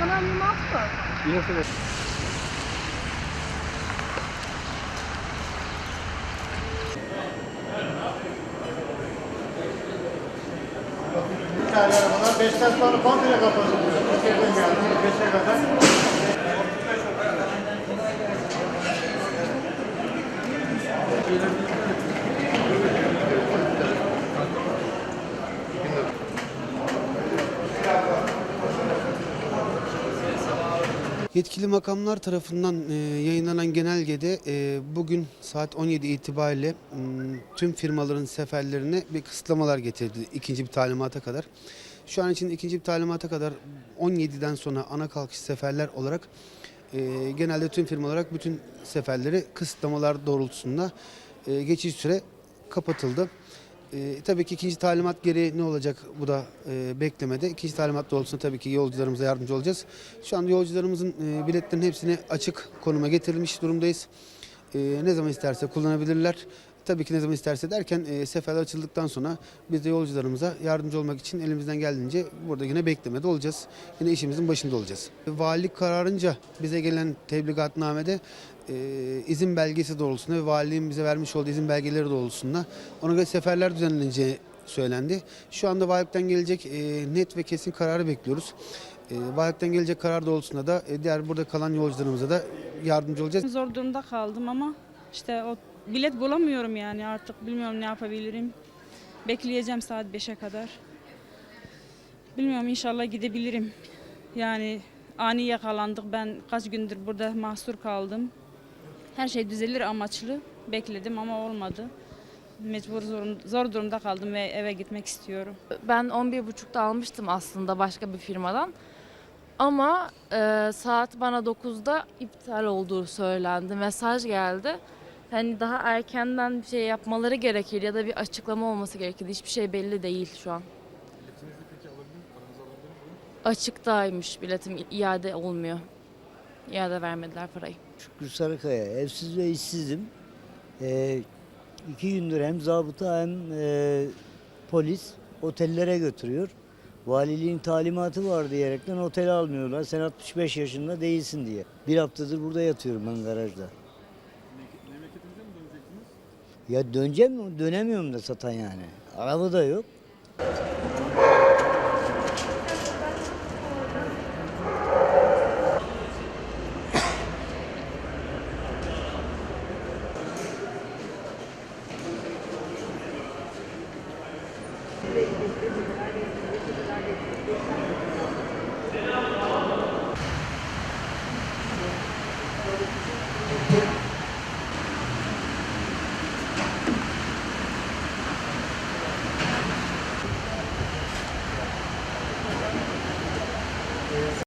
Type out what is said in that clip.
dönem 26 mı? Yine söyle. tane arabalar 5'ten sonra komple kapatılıyor. Bugün geldi 5'e kadar. Yetkili makamlar tarafından e, yayınlanan genelgede e, bugün saat 17 itibariyle tüm firmaların seferlerine bir kısıtlamalar getirdi ikinci bir talimata kadar. Şu an için ikinci bir talimata kadar 17'den sonra ana kalkış seferler olarak e, genelde tüm firma olarak bütün seferleri kısıtlamalar doğrultusunda geçici süre kapatıldı. E, tabii ki ikinci talimat gereği ne olacak bu da e, beklemede. İkinci talimat doğrultusunda tabii ki yolcularımıza yardımcı olacağız. Şu anda yolcularımızın e, biletlerinin hepsini açık konuma getirilmiş durumdayız. E, ne zaman isterse kullanabilirler. Tabii ki ne zaman isterse derken e, seferler açıldıktan sonra biz de yolcularımıza yardımcı olmak için elimizden geldiğince burada yine beklemede olacağız. Yine işimizin başında olacağız. Valilik kararınca bize gelen tebligatnamede e, izin belgesi doğrultusunda ve valiliğin bize vermiş olduğu izin belgeleri doğrultusunda ona göre seferler düzenleneceği söylendi. Şu anda valilikten gelecek e, net ve kesin kararı bekliyoruz. E, valilikten gelecek karar doğrultusunda da e, diğer burada kalan yolcularımıza da yardımcı olacağız. Zor durumda kaldım ama işte o bilet bulamıyorum yani artık bilmiyorum ne yapabilirim. Bekleyeceğim saat 5'e kadar. Bilmiyorum inşallah gidebilirim. Yani ani yakalandık. Ben kaç gündür burada mahsur kaldım. Her şey düzelir amaçlı bekledim ama olmadı. Mecbur zor, zor durumda kaldım ve eve gitmek istiyorum. Ben 11.30'da almıştım aslında başka bir firmadan. Ama e, saat bana 9'da iptal olduğu söylendi. Mesaj geldi. Hani daha erkenden bir şey yapmaları gerekir ya da bir açıklama olması gerekir. Hiçbir şey belli değil şu an. Açıktaymış biletim iade olmuyor. İade vermediler parayı. Şükrü Sarıkaya. Evsiz ve işsizim. Ee, iki gündür hem zabıta hem e, polis otellere götürüyor. Valiliğin talimatı var diyerekten otel almıyorlar. Sen 65 yaşında değilsin diye. Bir haftadır burada yatıyorum ben garajda. Ya döneceğim dönemiyorum da satan yani. Araba da yok.